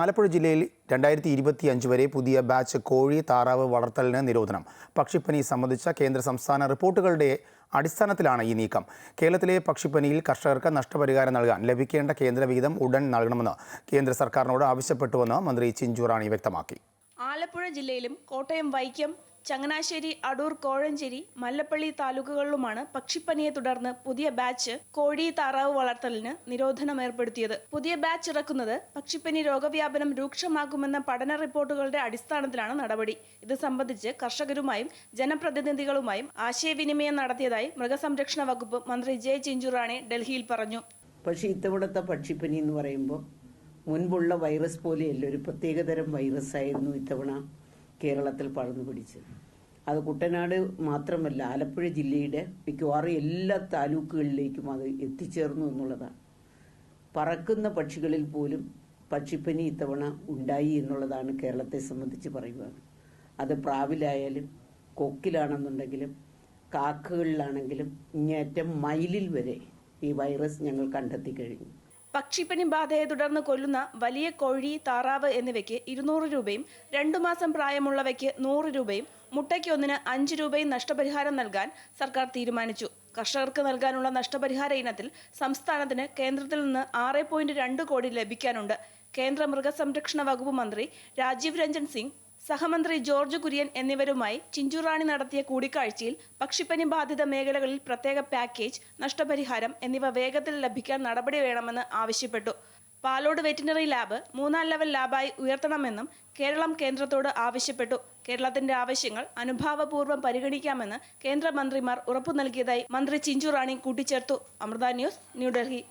ആലപ്പുഴ ജില്ലയിൽ രണ്ടായിരത്തി ഇരുപത്തി അഞ്ച് വരെ പുതിയ ബാച്ച് കോഴി താറാവ് വളർത്തലിന് നിരോധനം. പക്ഷിപ്പനി സംബന്ധിച്ച കേന്ദ്ര സംസ്ഥാന റിപ്പോർട്ടുകളുടെ അടിസ്ഥാനത്തിലാണ് ഈ നീക്കം. കേരളത്തിലെ പക്ഷിപ്പനിയിൽ കർഷകർക്ക് നഷ്ടപരിഹാരം നൽകാൻ ലഭിക്കേണ്ട കേന്ദ്ര വിഹിതം ഉടൻ നൽകണമെന്ന് കേന്ദ്ര സർക്കാരിനോട് ആവശ്യപ്പെട്ടുവെന്ന് മന്ത്രി ചിഞ്ചു റാണി വ്യക്തമാക്കി. ആലപ്പുഴ ജില്ലയിലും കോട്ടയം വൈക്കം ചങ്ങനാശ്ശേരി അടൂർ കോഴഞ്ചേരി മല്ലപ്പള്ളി താലൂക്കുകളിലുമാണ് പക്ഷിപ്പനിയെ തുടർന്ന് പുതിയ ബാച്ച് കോഴി താറാവ് വളർത്തലിന് നിരോധനം ഏർപ്പെടുത്തിയത് പുതിയ ബാച്ച് ഇറക്കുന്നത് പക്ഷിപ്പനി രോഗവ്യാപനം രൂക്ഷമാകുമെന്ന പഠന റിപ്പോർട്ടുകളുടെ അടിസ്ഥാനത്തിലാണ് നടപടി. ഇത് സംബന്ധിച്ച് കർഷകരുമായും ജനപ്രതിനിധികളുമായും ആശയവിനിമയം നടത്തിയതായി മൃഗസംരക്ഷണ വകുപ്പ് മന്ത്രി ജെ ചിഞ്ചുറാണി ഡൽഹിയിൽ പറഞ്ഞു. പക്ഷേ ഇത്തവണത്തെ പക്ഷിപ്പനി എന്ന് പറയുമ്പോൾ മുൻപുള്ള വൈറസ് പോലെയല്ല. ഒരു പ്രത്യേകതരം വൈറസ് ആയിരുന്നു ഇത്തവണ കേരളത്തിൽ പടർന്നു പിടിച്ചത് അത് കുട്ടനാട് മാത്രമല്ല ആലപ്പുഴ ജില്ലയുടെ മിക്കവാറും എല്ലാ താലൂക്കുകളിലേക്കും അത് എത്തിച്ചേർന്നു എന്നുള്ളതാണ്. പറക്കുന്ന പക്ഷികളിൽ പോലും പക്ഷിപ്പനി ഇത്തവണ ഉണ്ടായി എന്നുള്ളതാണ് കേരളത്തെ സംബന്ധിച്ച് പറയുവാണ്. അത് പ്രാവിലായാലും കൊക്കിലാണെന്നുണ്ടെങ്കിലും കാക്കകളിലാണെങ്കിലും ഇങ്ങേറ്റം മയിലിൽ വരെ ഈ വൈറസ് ഞങ്ങൾ കണ്ടെത്തി കഴിഞ്ഞു. പക്ഷിപ്പനി ബാധയെ തുടർന്ന് കൊല്ലുന്ന വലിയ കോഴി താറാവ് എന്നിവയ്ക്ക് ഇരുന്നൂറ് രൂപയും രണ്ടു മാസം പ്രായമുള്ളവയ്ക്ക് നൂറ് രൂപയും മുട്ടയ്ക്ക് ഒന്നിന് അഞ്ച് രൂപയും നഷ്ടപരിഹാരം നൽകാൻ സർക്കാർ തീരുമാനിച്ചു. കർഷകർക്ക് നൽകാനുള്ള നഷ്ടപരിഹാര ഇനത്തിൽ സംസ്ഥാനത്തിന് കേന്ദ്രത്തിൽ നിന്ന് ആറ് പോയിന്റ് രണ്ട് കോടി ലഭിക്കാനുണ്ട്. കേന്ദ്ര മൃഗസംരക്ഷണ വകുപ്പ് മന്ത്രി രാജീവ് രഞ്ജൻ സിംഗ് സഹമന്ത്രി ജോർജ് കുര്യൻ എന്നിവരുമായി ചിഞ്ചുറാണി നടത്തിയ കൂടിക്കാഴ്ചയിൽ പക്ഷിപ്പനി ബാധിത മേഖലകളിൽ പ്രത്യേക പാക്കേജ് നഷ്ടപരിഹാരം എന്നിവ വേഗത്തിൽ ലഭിക്കാൻ നടപടി വേണമെന്ന് ആവശ്യപ്പെട്ടു. പാലോട് വെറ്റിനറി ലാബ് മൂന്നാം ലെവൽ ലാബായി ഉയർത്തണമെന്നും കേരളം കേന്ദ്രത്തോട് ആവശ്യപ്പെട്ടു. കേരളത്തിന്റെ ആവശ്യങ്ങൾ അനുഭാവപൂർവം പരിഗണിക്കാമെന്ന് കേന്ദ്രമന്ത്രിമാർ ഉറപ്പു നൽകിയതായി മന്ത്രി ചിഞ്ചുറാണി കൂട്ടിച്ചേർത്തു. അമൃത ന്യൂസ് ന്യൂഡൽഹി.